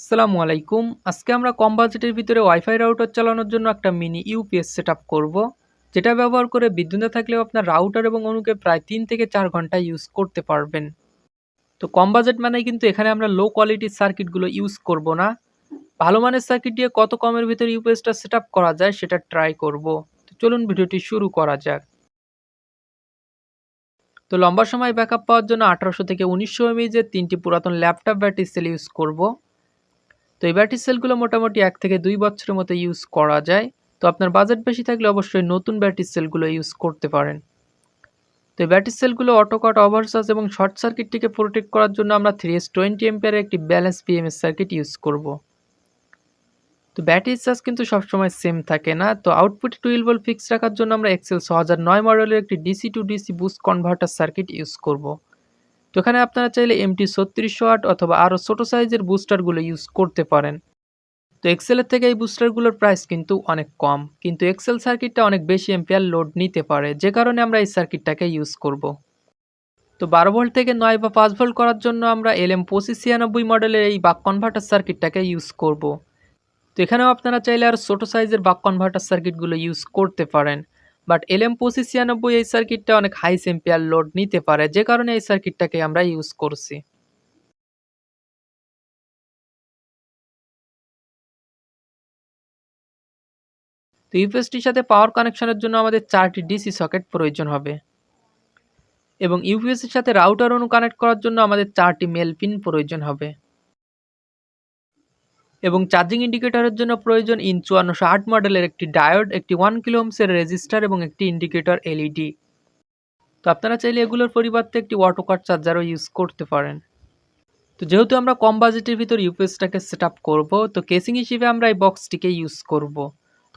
আসসালামু আলাইকুম। আজকে আমরা কম বাজেটের ভিতরে ওয়াইফাই রাউটার চালানোর জন্য একটা মিনি ইউপিএস সেট আপ করব, যেটা ব্যবহার করে বিদ্যুৎ না থাকলেও আপনার রাউটার এবং অনুকে প্রায় তিন থেকে চার ঘণ্টা ইউজ করতে পারবেন। তো কম বাজেট মানেই কিন্তু এখানে আমরা লো কোয়ালিটির সার্কিটগুলো ইউজ করব না। ভালো মানের সার্কিট দিয়ে কত কমের ভিতরে ইউপিএসটা সেট আপ করা যায় সেটা ট্রাই করব। তো চলুন ভিডিওটি শুরু করা যাক। তো লম্বা সময় ব্যাকআপ পাওয়ার জন্য আঠারোশো থেকে উনিশশো এমএইচের তিনটি পুরাতন ল্যাপটপ ব্যাটারি সেল ইউজ করব। এই ব্যাটারি সেলগুলো মোটামুটি এক থেকে দুই বছরের মতো ইউজ করা যায়। তো আপনার বাজেট বেশি থাকলে অবশ্যই নতুন ব্যাটারি সেলগুলো ইউজ করতে পারেন। তো এই ব্যাটারি সেলগুলো অটোকাট ওভারচার্জ এবং শর্ট সার্কিটটিকে প্রোটেক্ট করার জন্য আমরা থ্রি এস টোয়েন্টি এম্পিয়ারের একটি ব্যালেন্স পিএমএস সার্কিট ইউজ করব। তো ব্যাটারি চার্জ কিন্তু সবসময় সেম থাকে না। তো আউটপুটে টুয়েলভ ভোল্ট ফিক্স রাখার জন্য আমরা এক্সেল ছ হাজার নয় মডেলের একটি DC to DC boost converter circuit use করব। তো এখানে আপনারা চাইলে এমটি ছত্রিশশো আট অথবা আরও ছোটো সাইজের বুস্টারগুলো ইউজ করতে পারেন। তো এক্সেলের থেকে এই বুস্টারগুলোর প্রাইস কিন্তু অনেক কম, কিন্তু এক্সেল সার্কিটটা অনেক বেশি এম্পিয়ার লোড নিতে পারে, যে কারণে আমরা এই সার্কিটটাকে ইউজ করব। তো বারো ভোল্ট থেকে নয় বা পাঁচ ভোল্ট করার জন্য আমরা এল এম পঁচিশ ছিয়ানব্বই মডেলের এই বাক কনভার্টার সার্কিটটাকে ইউজ করব। তো এখানেও আপনারা চাইলে আর ছোটো সাইজের বাক কনভার্টার সার্কিটগুলো ইউজ করতে পারেন। বাট এল এম পঁচিশ ছিয়ানব্বই এই সার্কিটটা অনেক হাই এম্পিয়ার লোড নিতে পারে, যে কারণে এই সার্কিটটাকে আমরা ইউজ করছি। তো ইউপিএসটির সাথে পাওয়ার কানেকশনের জন্য আমাদের চারটি ডিসি সকেট প্রয়োজন হবে। এবং ইউপিএসের সাথে রাউটার অনু কানেক্ট করার জন্য আমাদের চারটি মেল পিন প্রয়োজন হবে। এবং চার্জিং ইন্ডিকেটরের জন্য প্রয়োজন ইন চুয়ান্নশো আট মডেলের একটি ডায়োড একটি ওয়ান কিলোমসের রেজিস্টার এবং একটি ইন্ডিকেটর এলইডি তো আপনারা চাইলে এগুলোর পরিবর্তে একটি অটোকাট চার্জারও ইউজ করতে পারেন। তো যেহেতু আমরা কম বাজেটের ভিতর ইউপিএসটাকে সেট আপ করব, তো কেসিং হিসেবে আমরা এই বক্সটিকে ইউজ করব।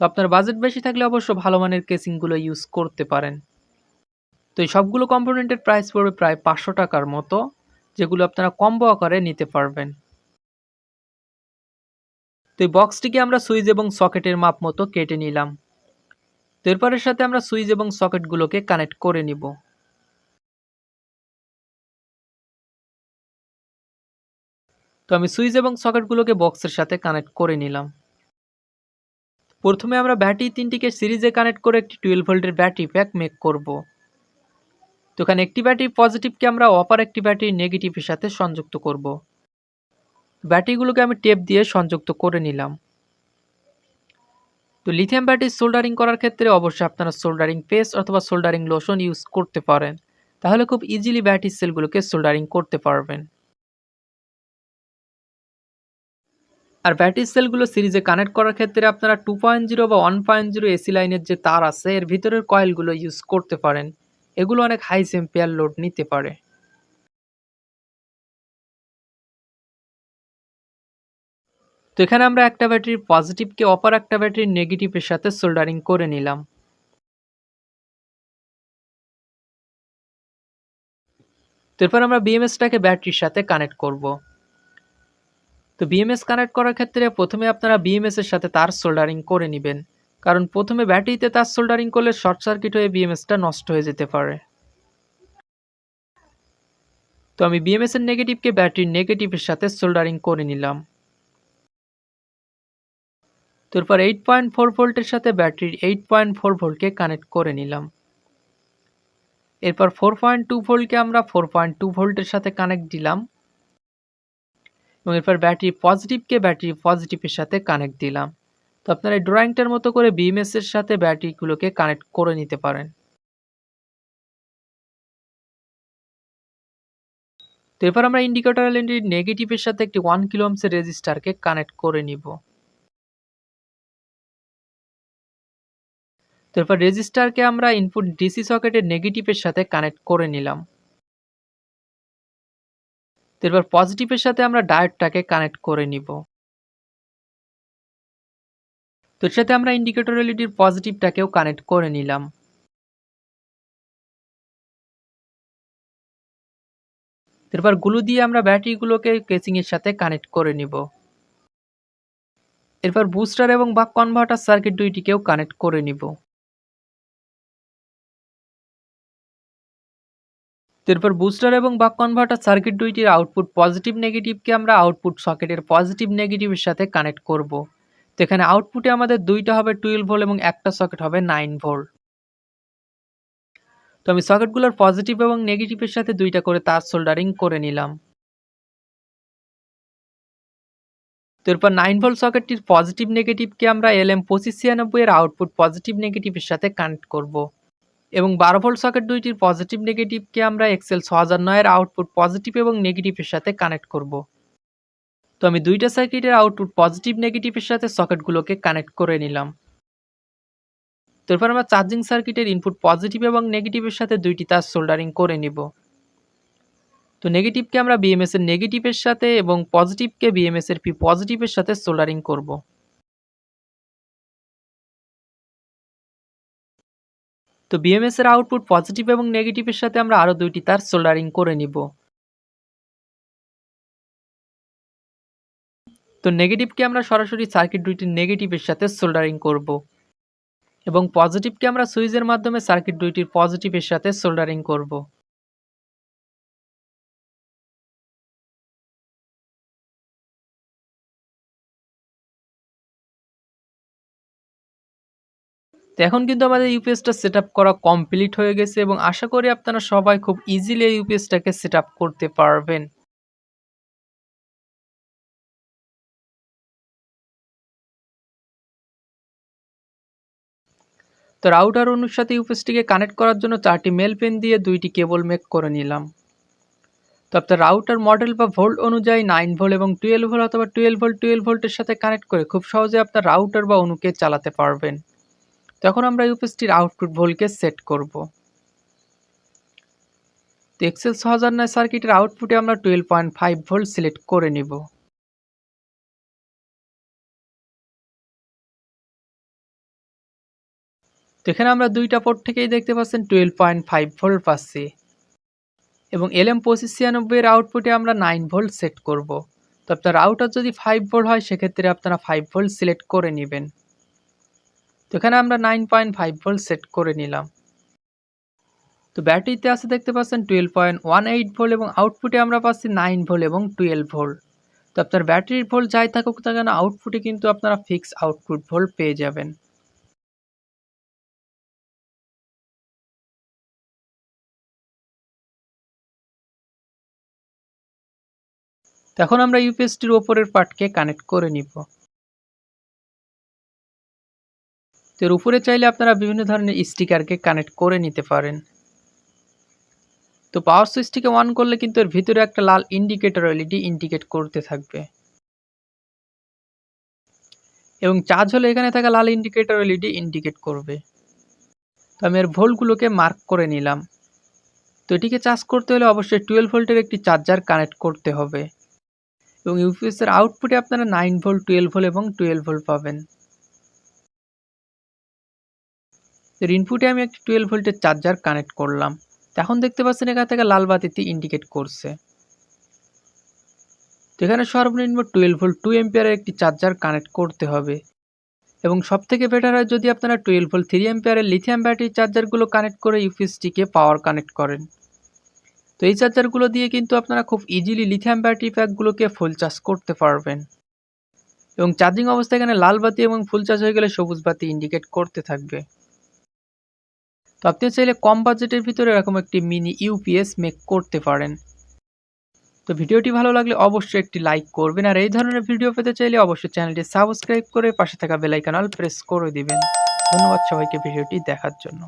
তো আপনার বাজেট বেশি থাকলে অবশ্য ভালো মানের কেসিংগুলো ইউজ করতে পারেন। তো এই সবগুলো কম্পোনেন্টের প্রাইস পড়বে প্রায় পাঁচশো টাকার মতো, যেগুলো আপনারা কম্বো আকারে নিতে পারবেন। তো এই বক্সটিকে আমরা সুইচ এবং সকেটের মাপ মতো কেটে নিলাম। তো এরপরের সাথে আমরা সুইচ এবং সকেটগুলোকে কানেক্ট করে নিব। তো আমি সুইচ এবং সকেটগুলোকে বক্সের সাথে কানেক্ট করে নিলাম। প্রথমে আমরা ব্যাটারি তিনটিকে সিরিজে কানেক্ট করে একটি টুয়েলভ ভোল্টের ব্যাটারি প্যাক মেক করব। তো এখানে একটি ব্যাটারি পজিটিভকে আমরা অপার একটি ব্যাটারি নেগেটিভের সাথে সংযুক্ত করব। ব্যাটারিগুলোকে আমি টেপ দিয়ে সংযুক্ত করে নিলাম। তো লিথিয়াম ব্যাটারি সোল্ডারিং করার ক্ষেত্রে অবশ্যই আপনারা সোল্ডারিং পেস্ট অথবা সোল্ডারিং লোশন ইউজ করতে পারেন। তাহলে খুব ইজিলি ব্যাটারি সেলগুলোকে সোল্ডারিং করতে পারবেন। আর ব্যাটারি সেলগুলো সিরিজে কানেক্ট করার ক্ষেত্রে আপনারা টু পয়েন্ট জিরো বা ওয়ান পয়েন্ট জিরো এসি লাইনের যে তার আছে, এর ভিতরের কয়েলগুলো ইউজ করতে পারেন। এগুলো অনেক হাই এম্পিয়ার লোড নিতে পারে। তো এখানে আমরা একটা ব্যাটারির পজিটিভকে অপর একটা ব্যাটারির নেগেটিভের সাথে সোল্ডারিং করে নিলাম। তো এরপর আমরা বিএমএসটাকে ব্যাটারির সাথে কানেক্ট করব। তো বিএমএস কানেক্ট করার ক্ষেত্রে প্রথমে আপনারা বিএমএস এর সাথে তার সোল্ডারিং করে নেবেন। কারণ প্রথমে ব্যাটারিতে তার সোল্ডারিং করলে শর্ট সার্কিট হয়ে বিএমএসটা নষ্ট হয়ে যেতে পারে। তো আমি বিএমএস এর নেগেটিভকে ব্যাটারির নেগেটিভের সাথে সোল্ডারিং করে নিলাম। তারপর এইট পয়েন্ট ফোর ভোল্টের সাথে ব্যাটারির এইট পয়েন্ট ফোর ভোল্টকে কানেক্ট করে নিলাম। এরপর ফোর পয়েন্ট টু ভোল্টকে আমরা ফোর পয়েন্ট টু ভোল্টের সাথে কানেক্ট দিলাম। এবং এরপর ব্যাটারি পজিটিভকে ব্যাটারি পজিটিভের সাথে কানেক্ট দিলাম। তো আপনারা এই ড্রয়িংটার মতো করে বিএমএস এর সাথে ব্যাটারিগুলোকে কানেক্ট করে নিতে পারেন। তো এরপর আমরা ইন্ডিকেটর এলইডির নেগেটিভের সাথে একটি ওয়ান কিলো রেজিস্টারকে কানেক্ট করে নিব। তো এরপর রেজিস্টারকে আমরা ইনপুট ডিসি সকেটের নেগেটিভের সাথে কানেক্ট করে নিলাম। তো এরপর পজিটিভের সাথে আমরা ডায়োডটাকে কানেক্ট করে নিব। তো এর সাথে আমরা ইন্ডিকেটর এলইডির পজিটিভটাকেও কানেক্ট করে নিলাম। এরপরগুলো দিয়ে আমরা ব্যাটারিগুলোকে কেসিং এর সাথে কানেক্ট করে নিব। এরপর বুস্টার এবং বাক কনভার্টার সার্কিট দুইটিকেও কানেক্ট করে নিব। এরপর বুস্টার এবং বাক কনভার্টার সার্কিট দুইটির আউটপুট পজিটিভ, নেগেটিভকে আমরা আউটপুট সকেটের পজিটিভ, নেগেটিভের সাথে কানেক্ট করব। তো এখানে আউটপুটে আমাদের দুইটা হবে টুয়েলভ ভোল্ট এবং একটা সকেট হবে নাইন ভোল্ট। তো আমি সকেটগুলোর পজিটিভ এবং নেগেটিভের সাথে দুইটা করে তার সোল্ডারিং করে নিলাম। তো এরপর নাইন ভোল্ট সকেটটির পজিটিভ, নেগেটিভকে আমরা এল এম পঁচিশ ছিয়ানব্বই এর আউটপুট পজিটিভ, নেগেটিভের সাথে কানেক্ট করব। এবং বারো ভোল্ট সকেট দুইটির পজিটিভ নেগেটিভকে আমরা এক্সেল ছ হাজার নয়ের আউটপুট পজিটিভ এবং নেগেটিভের সাথে কানেক্ট করব। তো আমি দুইটা সার্কিটের আউটপুট পজিটিভ নেগেটিভের সাথে সকেটগুলোকে কানেক্ট করে নিলাম। তারপর আমরা চার্জিং সার্কিটের ইনপুট পজিটিভ এবং নেগেটিভের সাথে দুইটি তার সোল্ডারিং করে নিব। তো নেগেটিভকে আমরা বিএমএস এর নেগেটিভের সাথে এবং পজিটিভকে বিএমএস এর পি পজিটিভের সাথে সোল্ডারিং করব। তো বিএমএস এর আউটপুট পজিটিভ এবং নেগেটিভের সাথে আমরা আরও দুইটি তার সোল্ডারিং করে নিব। তো নেগেটিভকে আমরা সরাসরি সার্কিট দুইটির নেগেটিভের সাথে সোল্ডারিং করব এবং পজিটিভকে আমরা সুইচের মাধ্যমে সার্কিট দুইটির পজিটিভের সাথে সোল্ডারিং করব। তো এখন কিন্তু আমাদের ইউপিএসটা সেট করা কমপ্লিট হয়ে গেছে এবং আশা করি আপনারা সবাই খুব ইজিলি এই ইউপিএসটাকে সেট করতে পারবেন। তো রাউটার অনুর সাথে ইউপিএসটিকে কানেক্ট করার জন্য চারটি মেল পেন দিয়ে দুইটি কেবল মেক করে নিলাম। তো আপনার রাউটার মডেল বা ভোল্ট অনুযায়ী নাইন ভোল্ট এবং টুয়েলভ ভোল্ট অথবা টুয়েলভ ভোল্ট টুয়েলভ ভোল্টের সাথে কানেক্ট করে খুব সহজে আপনার রাউটার বা অনুকে চালাতে পারবেন। তখন আমরা ইউপিএসটির আউটপুট ভোল্টকে সেট করব। তো এক্সেল ছ হাজার নয় সার্কিটের আউটপুটে আমরা twelve point five volt select করে নিব। তো এখানে আমরা দুইটা পোর্ট থেকেই দেখতে পাচ্ছেন টুয়েলভ পয়েন্ট ফাইভ ভোল্ট পাচ্ছি। এবং এল এম পঁচিশ ছিয়ানব্বইয়ের আউটপুটে আমরা নাইন ভোল্ট সেট করব। তো আপনার রাউটার যদি ফাইভ ভোল্ট হয়, সেক্ষেত্রে আপনারা ফাইভ ভোল্ট সিলেক্ট করে নেবেন। তো এখানে আমরা nine point five volt set করে নিলাম। তো ব্যাটারিতে আছে দেখতে পাচ্ছেন twelve point one eight volt এবং আউটপুটে আমরা পাচ্ছি নাইন ভোল্ট এবং টুয়েলভ ভোল্ট তো আপনার ব্যাটারির ভোল্ট যাই থাকুক না কেন আউটপুটে কিন্তু আপনারা ফিক্স আউটপুট ভোল্ট পেয়ে যাবেন। এখন আমরা ইউপিএসটির ওপরের পার্টকে কানেক্ট করে নিব। তো এর উপরে চাইলে আপনারা বিভিন্ন ধরনের স্টিকারকে কানেক্ট করে নিতে পারেন। তো পাওয়ার সুইচটিকে অন করলে কিন্তু এর ভিতরে একটা লাল ইন্ডিকেটর এলইডি ইন্ডিকেট করতে থাকবে। এবং চার্জ হলে এখানে থাকা লাল ইন্ডিকেটর এলইডি ইন্ডিকেট করবে। তো আমি এর ভোল্টগুলোকে মার্ক করে নিলাম। তো এটিকে চার্জ করতে হলে অবশ্যই টুয়েলভ ভোল্টের একটি চার্জার কানেক্ট করতে হবে। এবং ইউপিএসের আউটপুটে আপনারা নাইন ভোল্ট, টুয়েলভ ভোল্ট এবং টুয়েলভ ভোল্ট পাবেন। এর ইনপুটে আমি একটি টুয়েলভ ভোল্টের চার্জার কানেক্ট করলাম। এখন দেখতে পাচ্ছেন এখান থেকে লাল বাতিটি ইন্ডিকেট করছে। তো এখানে সর্বনিম্ন টুয়েলভ ভোল্ট টু এম্পিয়ারের একটি চার্জার কানেক্ট করতে হবে। এবং সব থেকে বেটার হয় যদি আপনারা টুয়েলভ ভোল্ট থ্রি এম্পিয়ারের লিথিয়াম ব্যাটারি চার্জারগুলো কানেক্ট করে ইউপিএসটিকে পাওয়ার কানেক্ট করেন। তো এই চার্জারগুলো দিয়ে কিন্তু আপনারা খুব ইজিলি লিথিয়াম ব্যাটারি প্যাকগুলোকে ফুল চার্জ করতে পারবেন। এবং চার্জিং অবস্থায় এখানে লাল বাতি এবং ফুল চার্জ হয়ে গেলে সবুজ বাতি ইন্ডিকেট করতে থাকবে। তো আপনি চাইলে কম বাজেটের ভিতরে এরকম একটি মিনি ইউপিএস মেক করতে পারেন। তো ভিডিওটি ভালো লাগলে অবশ্যই একটি লাইক করবেন। আর এই ধরনের ভিডিও পেতে চাইলে অবশ্যই চ্যানেলটি সাবস্ক্রাইব করে পাশে থাকা বেলাইকানাল প্রেস করে দিবেন। ধন্যবাদ সবাইকে ভিডিওটি দেখার জন্য।